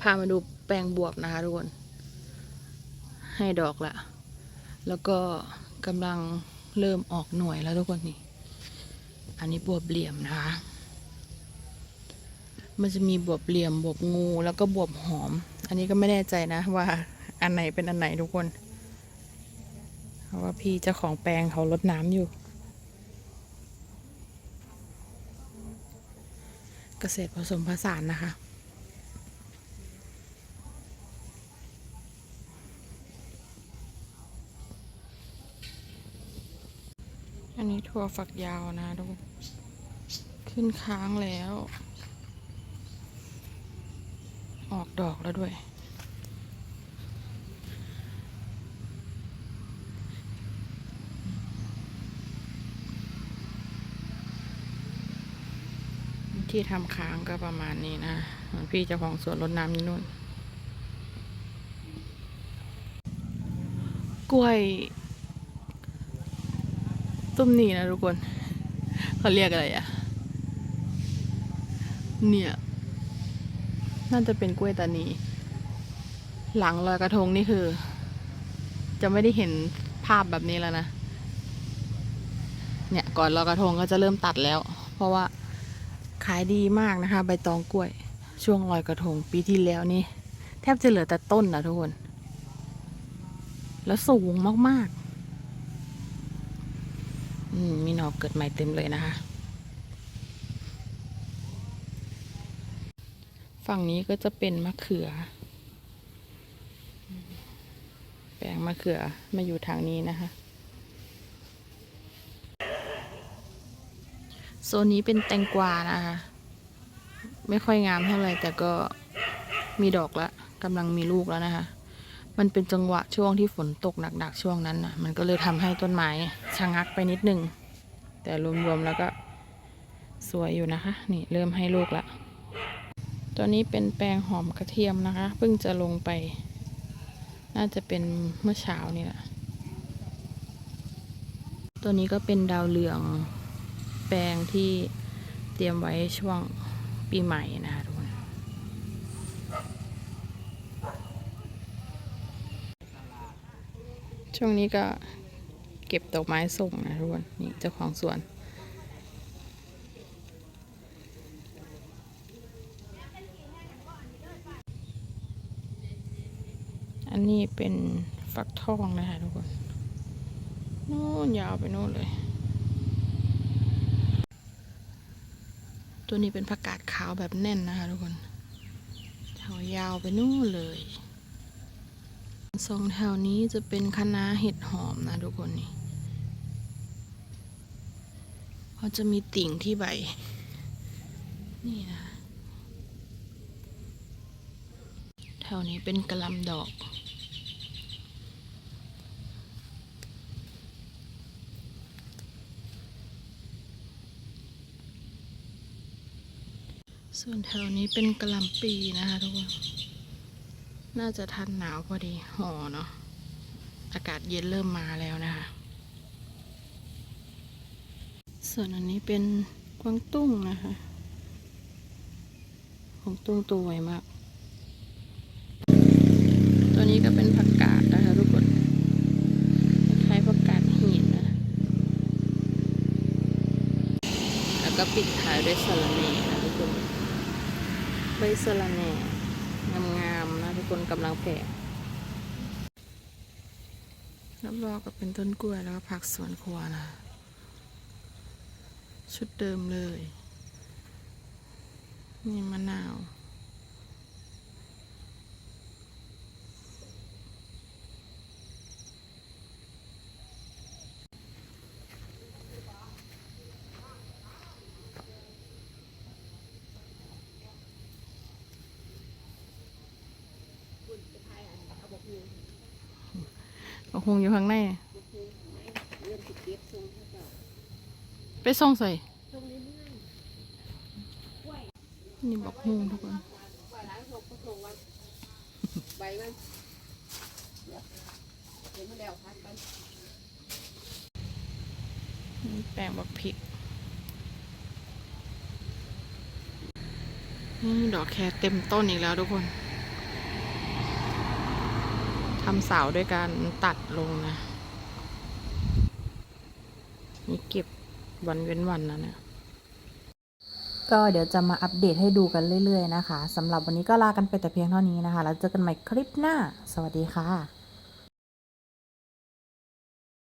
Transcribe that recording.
พามาดูแปลงบวบนะคะทุกคน ให้ดอกละ แล้วก็กำลังเริ่มออกหน่วยแล้วทุกคนนี่ อันนี้บวบเหลี่ยมนะคะ มันจะมีบวบเหลี่ยมบวบงูแล้วก็บวบหอม อันนี้ก็ไม่แน่ใจนะว่าอันไหนเป็นอันไหนทุกคน เพราะว่าพี่เจ้าของแปลงเขาลดน้ำอยู่ เกษตรผสมผสานนะคะ อันนี้ถั่วฝักยาวนะทุกคนขึ้นค้างแล้ว ออกดอกแล้วด้วย ที่ทำค้างก็ประมาณนี้นะพี่เจ้าของสวนรดน้ำนี่นู่น กล้วย ต้มนี่นะทุกคนเขาเรียกอะไรอะเนี่ยน่าจะเป็นกล้วยตานี หลังลอยกระทงนี่คือ จะไม่ได้เห็นภาพแบบนี้แล้วนะ เนี่ยก่อนลอยกระทงก็จะเริ่มตัดแล้ว เพราะว่าขายดีมากนะคะ ใบตองกล้วย ช่วงลอยกระทงปีที่แล้วนี่ แทบจะเหลือแต่ต้นนะทุกคน แล้วสูงมากๆ มีหนอกเกิดใหม่เต็มเลยนะคะ ฝั่งนี้ก็จะเป็นมะเขือ แปลงมะเขือมาอยู่ทางนี้นะคะโซนนี้เป็นแตงกวานะคะไม่ค่อยงามเท่าไหร่แต่ก็มีดอกแล้วกำลังมีลูกแล้วนะคะ มันเป็นจังหวะช่วงที่ฝนตกหนักๆช่วงนั้นนะมันก็เลยทำให้ต้นไม้ชะงักไปนิดนึง แต่รวมๆแล้วก็สวยอยู่นะคะ นี่เริ่มให้ลูกละตัวนี้เป็นแปลงหอมกระเทียมนะคะ เพิ่งจะลงไป น่าจะเป็นเมื่อเช้านี่แหละ ตัวนี้ก็เป็นดาวเหลืองแปลงที่เตรียมไว้ช่วงปีใหม่นะคะทุกคน ช่วงนี้ก็เก็บดอกไม้ส่งนะทุกคนนี่เจ้าของสวนอันนี้เป็นฟักทองนะคะทุกคนนู่นยาวไปนู่นเลย ตัวนี้เป็นผักกาดขาวแบบแน่นนะคะทุกคนแถวยาวไปนู่นเลย สองแถวนี้จะเป็นคะน้าเห็ดหอมนะทุกคนนี่เขาจะมีติ่งที่ใบ นี่นะ แถวนี้เป็นกระลำดอกส่วนแถวนี้เป็นกระลำปีนะคะทุกคน น่าจะทันหนาวพอดีห่อเนาะ อากาศเย็นเริ่มมาแล้วนะคะ ส่วนอันนี้เป็นกวางตุ้งนะคะกวางตุ้งตัวใหญ่มาก ตัวนี้ก็เป็นผักกาดนะคะทุกคนคล้ายผักกาดหินนะ แล้วก็ปิดท้ายด้วยสะระแหน่นะทุกคน ใบสะระแหน่งามะ กคนกำลังแผ่รับรองก็เป็นต้นกล้วยแล้วก็ผักสวนครัวนะ ชุดเดิมเลย นี่มะนาว เอาคงอยู่ข้างใน ไปส่งใส่ นี่บอกฮุงทุกคนใบมันเห็นมันแล้วพักกันนี่แปลงบักพริก นี่ดอกแครเต็มต้นอีกแล้วทุกคน ทำเสาด้วยการตัดลงนะ นี่เก็บวันเว้นวันนะเนี่ยก็เดี๋ยวจะมาอัปเดตให้ดูกันเรื่อย ๆ นะคะสำหรับวันนี้ก็ลากันไปแต่เพียงเท่านี้นะคะ แล้วเจอกันใหม่คลิปหน้า สวัสดีค่ะ